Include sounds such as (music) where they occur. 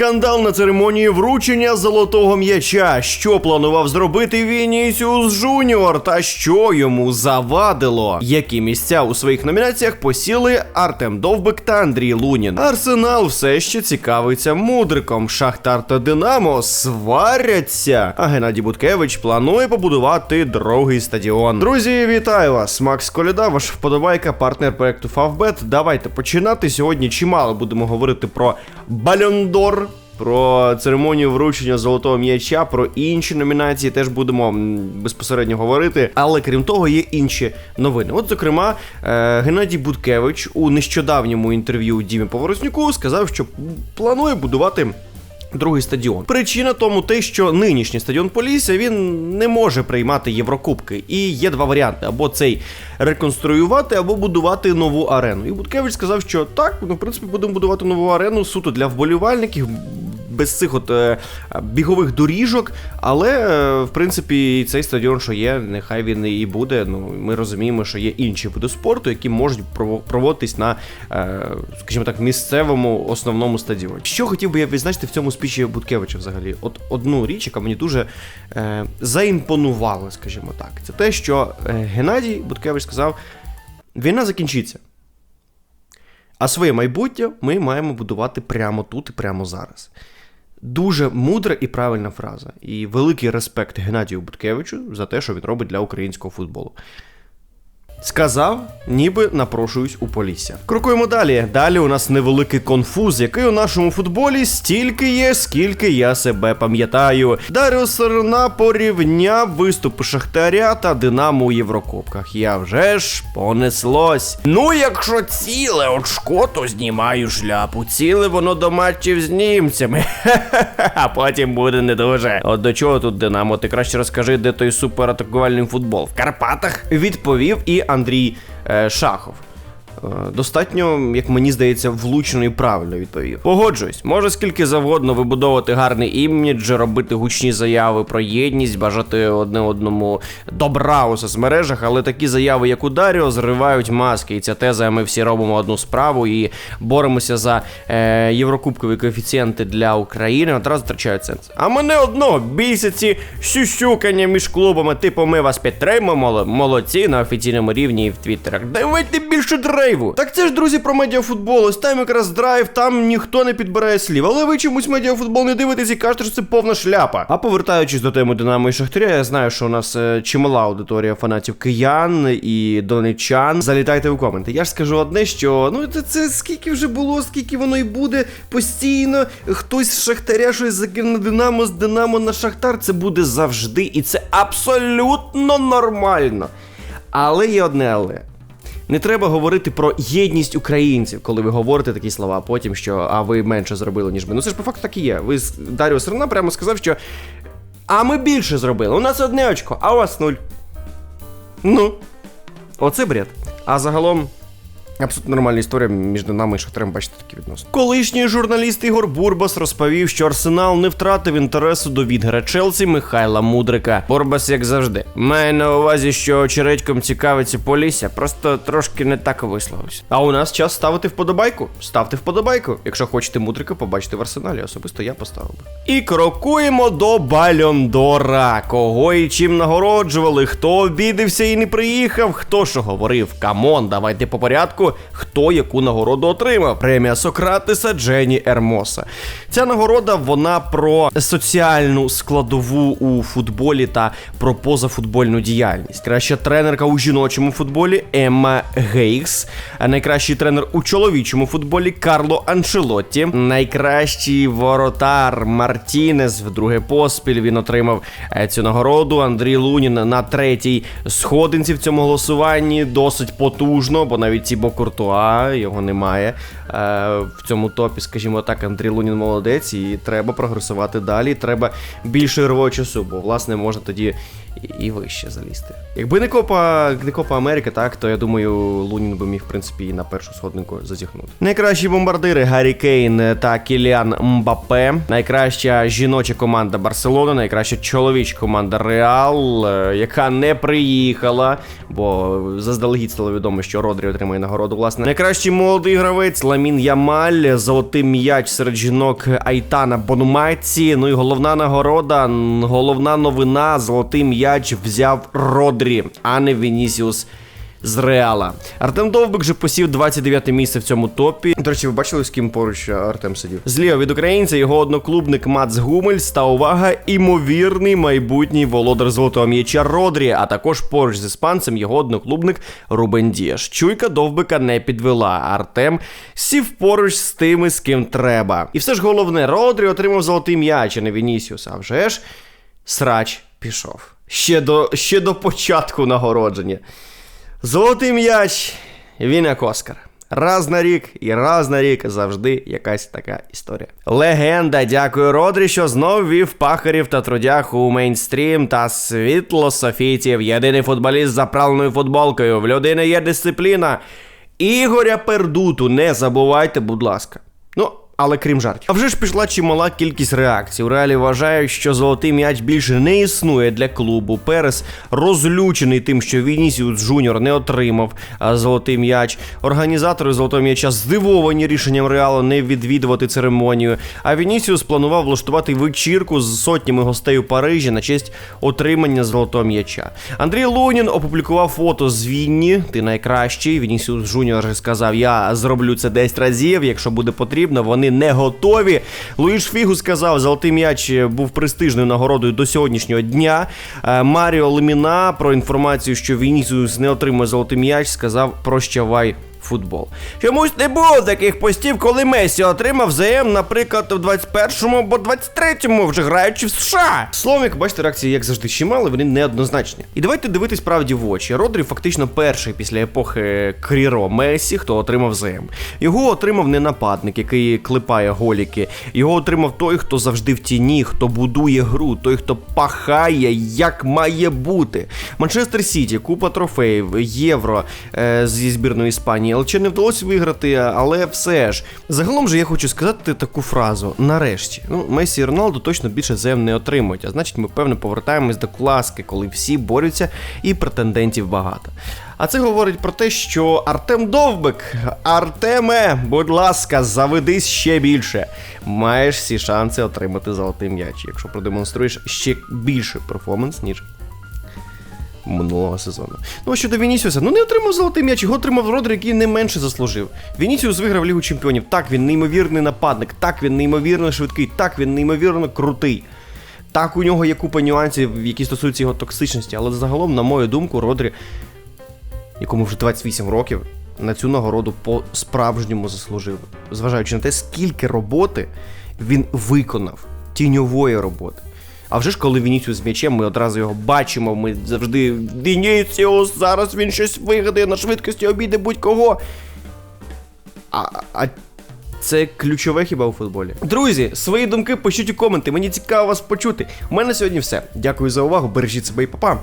Скандал на церемонії вручення золотого м'яча. Що планував зробити Вінісіус Жуніор та що йому завадило? Які місця у своїх номінаціях посіли Артем Довбик та Андрій Лунін. Арсенал все ще цікавиться мудриком. Шахтар та Динамо сваряться. А Геннадій Буткевич планує побудувати другий стадіон. Друзі, вітаю вас! Макс Коляда, ваш вподобайка, партнер проекту Фавбет. Давайте починати. Сьогодні чимало будемо говорити про Бальондор. Про церемонію вручення золотого м'яча, про інші номінації теж будемо безпосередньо говорити. Але крім того, є інші новини. От, зокрема, е, Геннадій Буткевич у нещодавньому інтерв'ю Дімі Поворознюку сказав, що планує будувати. Другий стадіон. Причина тому те, що нинішній стадіон Полісся він не може приймати Єврокубки. І є два варіанти: або цей реконструювати, або будувати нову арену. І Буткевич сказав, що так, ну в принципі, будемо будувати нову арену суто для вболівальників. Без цих от е, бігових доріжок, але е, в принципі цей стадіон, що є, нехай він і буде. Ну ми розуміємо, що є інші види спорту, які можуть проводитись на, е, скажімо так, місцевому основному стадіоні. Що хотів би я відзначити в цьому спічі Буткевича взагалі? От одну річ, яка мені дуже е, заімпонувала, скажімо так, це те, що Геннадій Буткевич сказав: війна закінчиться. А своє майбутнє ми маємо будувати прямо тут і прямо зараз. Дуже мудра і правильна фраза. І великий респект Геннадію Буткевичу за те, що він робить для українського футболу. Сказав, ніби напрошуюсь у Полісся. Крокуємо далі. Далі у нас невеликий конфуз, який у нашому футболі стільки є, скільки я себе пам'ятаю. Даріо Сарна порівняв виступи Шахтаря та Динамо у Єврокубках. Я вже ж понеслось. Ну, якщо ціле очко, то знімаю шляпу. Ціле воно до матчів з німцями. (laughs) А потім буде не дуже. От до чого тут Динамо? Ти краще розкажи, де той суператакувальний футбол? В Карпатах? Відповів і Андрій е, Шахов. Е, Достатньо, як мені здається, влучно і правильно відповів. Погоджуюсь, може скільки завгодно вибудовувати гарний імідж, робити гучні заяви про єдність, бажати одне одному добра у соцмережах, але такі заяви, як у Даріо, зривають маски. І ця теза ми всі робимо одну справу і боремося за е, єврокубкові коефіцієнти для України. Одразу втрачають сенс. А мене одного бійся ці сюсюкання між клубами. Типу, ми вас підтримуємо, молодці на офіційному рівні і в твіттерах. Давайте більше драйву. Так це ж, друзі, про медіафутбол. Ось там якраз драйв, там ніхто не підбирає слів. Але ви чомусь медіафутбол не дивитесь і кажете, що це повна шляпа. А повертаючись до теми Динамо і Шахтаря, я знаю, що у нас е, чимала аудиторія фанатів киян і донечан. Залітайте в коменти. Я ж скажу одне, що ну це, це скільки вже було, скільки воно і буде постійно. Хтось з Шахтаря щось закине на Динамо, з Динамо на Шахтар. Це буде завжди, і це абсолютно нормально. Але є одне але. Не треба говорити про єдність українців, коли ви говорите такі слова, а потім що а ви менше зробили, ніж ми. Ну це ж по факту так і є. Ви з- Даріо Сирна прямо сказав, що а ми більше зробили. У нас одне очко, а у вас нуль. Ну, оце бред. А загалом. Абсолютно нормальна історія між нами і Шахтарем, бачите, такі відносини. Колишній журналіст Ігор Бурбас розповів, що Арсенал не втратив інтересу до відгра Челсі Михайла Мудрика. Бурбас, як завжди, має на увазі, що чередьком цікавиться Полісся, просто трошки не так висловився. А у нас час ставити вподобайку. Ставте вподобайку, якщо хочете Мудрика побачити в арсеналі. Особисто я поставив би. І крокуємо до Бальондора. Кого і чим нагороджували, хто обідився і не приїхав, хто що говорив. Камон, давайте по порядку. Хто яку нагороду отримав? Премія Сократиса Джені Ермоса. Ця нагорода вона про соціальну складову у футболі та про позафутбольну діяльність. Краща тренерка у жіночому футболі Емма Гейкс, найкращий тренер у чоловічому футболі Карло Анчелотті. Найкращий воротар Мартінес вдруге поспіль він отримав е, цю нагороду. Андрій Лунін на третій сходинці в цьому голосуванні досить потужно, бо навіть Тібо Куртуа його немає е, в цьому топі, скажімо так, Андрій Лунін молодець, і треба прогресувати далі. Треба більше ігрового часу, бо власне можна тоді і, вище залізти. Якби не Копа, не Копа Америки, так, то я думаю, Лунін би міг, в принципі, і на першу сходинку зазіхнути. Найкращі бомбардири Гаррі Кейн та Кіліан Мбапе. Найкраща жіноча команда Барселона, найкраща чоловіча команда Реал, е, яка не приїхала, бо заздалегідь стало відомо, що Родрі отримає нагороду нагороду, власне. Найкращий молодий гравець Ламін Ямаль, золотий м'яч серед жінок Айтана Бонумайці. Ну і головна нагорода, головна новина: золотий м'яч взяв Родрі, а не Вінісіус. З Реала. Артем Довбик же посів 29 місце в цьому топі. До речі, ви бачили, з ким поруч Артем сидів? Зліва від українця його одноклубник Мац Гумельс та увага, імовірний майбутній володар золотого м'яча Родрі, а також поруч з іспанцем його одноклубник Рубен Дієш. Чуйка Довбика не підвела. Артем сів поруч з тими, з ким треба. І все ж головне, Родрі отримав золотий м'яч, а не Вінісіус. А вже ж срач пішов. Ще до, ще до початку нагородження. Золотий м'яч, він як Оскар. Раз на рік і раз на рік завжди якась така історія. Легенда, дякую Родрі, що знов вів пахарів та трудях у мейнстрім та світло софітів. Єдиний футболіст з заправленою футболкою. В людини є дисципліна. Ігоря Пердуту, не забувайте, будь ласка. Але крім жартів. А вже ж пішла чимала кількість реакцій. У реалі вважають, що золотий м'яч більше не існує для клубу. Перес розлючений тим, що Вінісіус Джуніор не отримав золотий м'яч. Організатори золотого м'яча здивовані рішенням реалу не відвідувати церемонію. А Вінісіус планував влаштувати вечірку з сотнями гостей у Парижі на честь отримання золотого м'яча. Андрій Лунін опублікував фото з Вінні. Ти найкращий. Вінісіус Джуніор сказав: Я зроблю це 10 разів, якщо буде потрібно. Вони не готові. Луїш Фігу сказав, золотий м'яч був престижною нагородою до сьогоднішнього дня. Е, Маріо Леміна про інформацію, що Вінісіус не отримує золотий м'яч, сказав прощавай. Футбол. Чомусь не було таких постів, коли Месі отримав ЗМ, наприклад, в 21-му або 23-му, вже граючи в США. Словом, як бачите, реакції, як завжди, чимали, вони неоднозначні. І давайте дивитись правді в очі. Родрі фактично перший після епохи Кріро Месі, хто отримав ЗМ. Його отримав не нападник, який клепає голіки. Його отримав той, хто завжди в тіні, хто будує гру, той, хто пахає, як має бути. Манчестер Сіті, купа трофеїв, євро е, зі збірної Іспанії. ЛЧ не вдалося виграти, але все ж. Загалом же я хочу сказати таку фразу: нарешті, ну Месі і Роналду точно більше ЗМ не отримують. А значить, ми певно повертаємось до класки, коли всі борються і претендентів багато. А це говорить про те, що Артем Довбик, Артеме, будь ласка, заведись ще більше. Маєш всі шанси отримати золотий м'яч, якщо продемонструєш ще більший перформанс, ніж минулого сезону. Ну а щодо Вінісіуса, ну не отримав золотий м'яч, його отримав Родрі, який не менше заслужив. Вінісіус виграв Лігу Чемпіонів. Так, він неймовірний нападник, так він неймовірно швидкий, так він неймовірно крутий. Так, у нього є купа нюансів, які стосуються його токсичності, але загалом, на мою думку, Родрі, якому вже 28 років, на цю нагороду по-справжньому заслужив. Зважаючи на те, скільки роботи він виконав, тіньової роботи. А вже ж коли Вінісіус з м'ячем, ми одразу його бачимо. Ми завжди Вінісіус, зараз він щось вигадає на швидкості обійде будь-кого. А, а це ключове хіба у футболі. Друзі, свої думки пишіть у коменти. Мені цікаво вас почути. У мене сьогодні все. Дякую за увагу. Бережіть себе і па-па.